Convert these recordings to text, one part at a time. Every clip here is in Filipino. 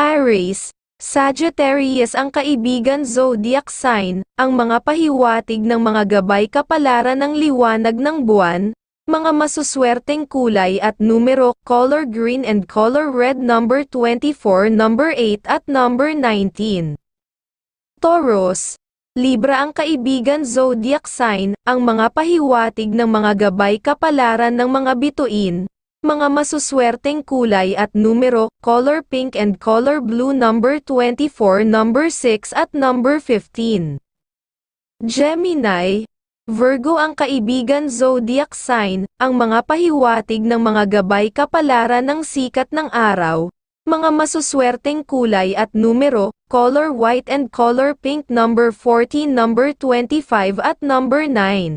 Aries, Sagittarius ang kaibigan zodiac sign, ang mga pahiwatig ng mga gabay kapalaran ng liwanag ng buwan, mga masuswerteng kulay at numero, color green and color red number 24, number 8 at number 19. Taurus, Libra ang kaibigan zodiac sign, ang mga pahiwatig ng mga gabay kapalaran ng mga bituin, mga masuswerteng kulay at numero, color pink and color blue number 24, number 6 at number 15. Gemini, Virgo ang kaibigan zodiac sign, ang mga pahiwatig ng mga gabay kapalaran ng sikat ng araw, mga masuswerteng kulay at numero, color white and color pink number 14, number 25 at number 9.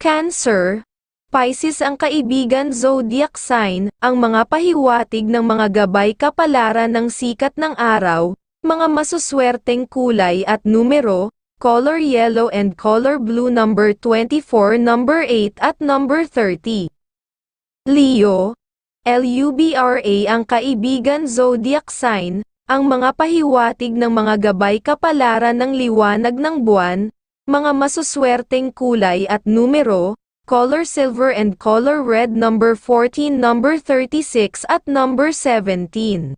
Cancer, Pisces ang kaibigan zodiac sign, ang mga pahiwatig ng mga gabay kapalaran ng sikat ng araw, mga masuswerteng kulay at numero, color yellow and color blue number 24, number 8 at number 30. Leo, LUBRA ang kaibigan zodiac sign, ang mga pahiwatig ng mga gabay kapalaran ng liwanag ng buwan, mga masuswerteng kulay at numero, color silver and color red number 14 number 36 at number 17.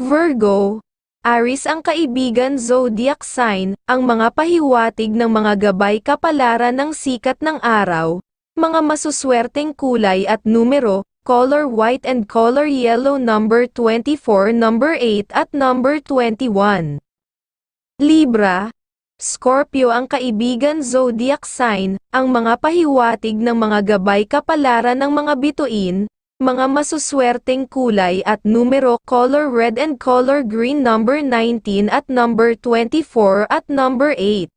Virgo, Aries ang kaibigan zodiac sign, ang mga pahiwatig ng mga gabay kapalaran ng sikat ng araw, mga masuswerteng kulay at numero, color white and color yellow number 24 number 8 at number 21. Libra, Scorpio ang kaibigan zodiac sign, ang mga pahiwatig ng mga gabay kapalaran ng mga bituin, mga masuswerteng kulay at numero, color red and color green number 19 at number 24 at number 8.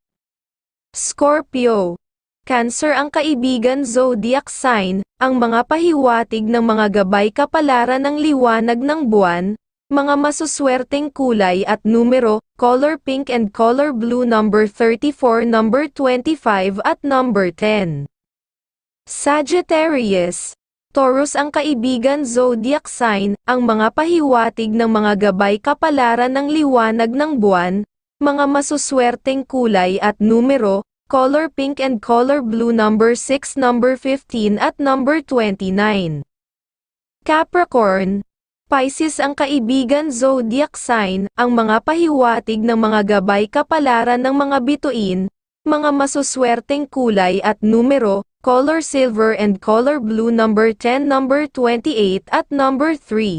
Scorpio, Cancer ang kaibigan zodiac sign, ang mga pahiwatig ng mga gabay kapalaran ng liwanag ng buwan, mga masuswerteng kulay at numero, color pink and color blue number 34, number 25 at number 10. Sagittarius, Taurus ang kaibigan zodiac sign, ang mga pahiwatig ng mga gabay kapalaran ng liwanag ng buwan, mga masuswerteng kulay at numero, color pink and color blue number 6, number 15 at number 29. Capricorn, Pisces ang kaibigan zodiac sign, ang mga pahiwatig ng mga gabay kapalaran ng mga bituin, mga masuswerteng kulay at numero, color silver and color blue number 10 number 28 at number 3.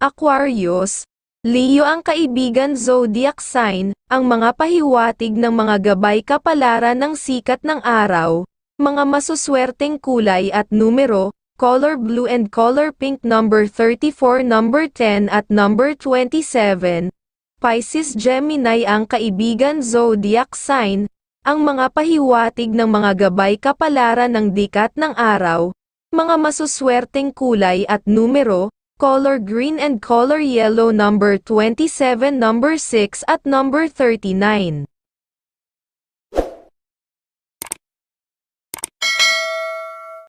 Aquarius, Leo ang kaibigan zodiac sign, ang mga pahiwatig ng mga gabay kapalaran ng sikat ng araw, mga masuswerteng kulay at numero, color blue and color pink number 34 number 10 at number 27. Pisces Gemini ang kaibigan zodiac sign, ang mga pahiwatig ng mga gabay kapalaran ng dikat ng araw, mga masuswerteng kulay at numero, color green and color yellow number 27 number 6 at number 39.